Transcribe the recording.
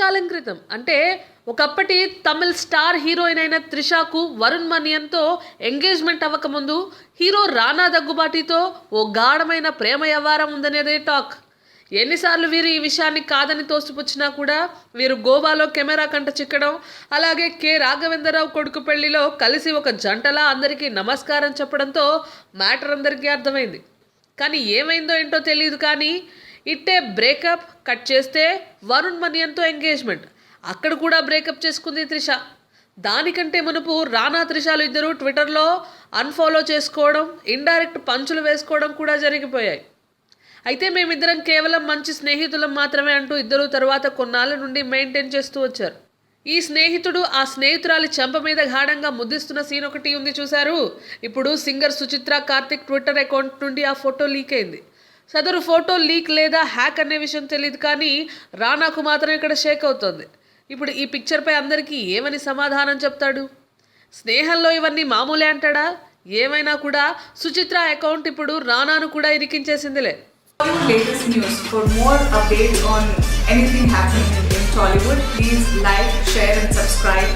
కాలం క్రితం. అంటే ఒకప్పటి తమిళ్ స్టార్ హీరోయిన్ అయిన త్రిషాకు వరుణ్ మనియన్తో ఎంగేజ్మెంట్ అవ్వకముందు హీరో రానా దగ్గుబాటితో ఓ గాఢమైన ప్రేమ వ్యవహారం ఉందనేదే టాక్. ఎన్నిసార్లు వీరు ఈ విషయాన్ని కాదని తోసిపుచ్చినా కూడా వీరు గోవాలో కెమెరా కంట చిక్కడం అలాగే కె. రాఘవేంద్రరావు కొడుకు పెళ్ళిలో కలిసి ఒక జంటలా అందరికీ నమస్కారం చెప్పడంతో మ్యాటర్ అందరికీ అర్థమైంది. కానీ ఏమైందో ఏంటో తెలియదు కానీ ఇట్టే బ్రేకప్ కట్ చేస్తే వరుణ్ మనియన్తో ఎంగేజ్మెంట్. అక్కడ కూడా బ్రేకప్ చేసుకుంది త్రిష. దానికంటే మునుపు రానా త్రిషాలు ఇద్దరు ట్విట్టర్లో అన్ఫాలో చేసుకోవడం ఇండైరెక్ట్ పంచులు వేసుకోవడం కూడా జరిగిపోయాయి. అయితే మేమిద్దరం కేవలం మంచి స్నేహితులం మాత్రమే అంటూ ఇద్దరు తర్వాత కొన్నాళ్ళ నుండి మెయింటైన్ చేస్తూ వచ్చారు. ఈ స్నేహితుడు ఆ స్నేహితురాలి చెంప మీద గాఢంగా ముద్దిస్తున్న సీన్ ఒకటి ఉంది చూశారు? ఇప్పుడు singer Suchitra Karthik Twitter account నుండి ఆ ఫోటో లీక్ అయింది. సదరు ఫోటో లీక్ లేదా హ్యాక్ అనే విషయం తెలియదు కానీ రానాకు మాత్రం ఇక్కడ షేక్ అవుతోంది. ఇప్పుడు ఈ పిక్చర్పై అందరికీ ఏమని సమాధానం చెప్తాడు? స్నేహంలో ఇవన్నీ మామూలే అంటాడా? ఏమైనా కూడా? సుచిత్ర అకౌంట్ ఇప్పుడు రానాను కూడా ఇరికించేసిందిలే. Latest news for more updates on anything happening in Tollywood please like share and subscribe.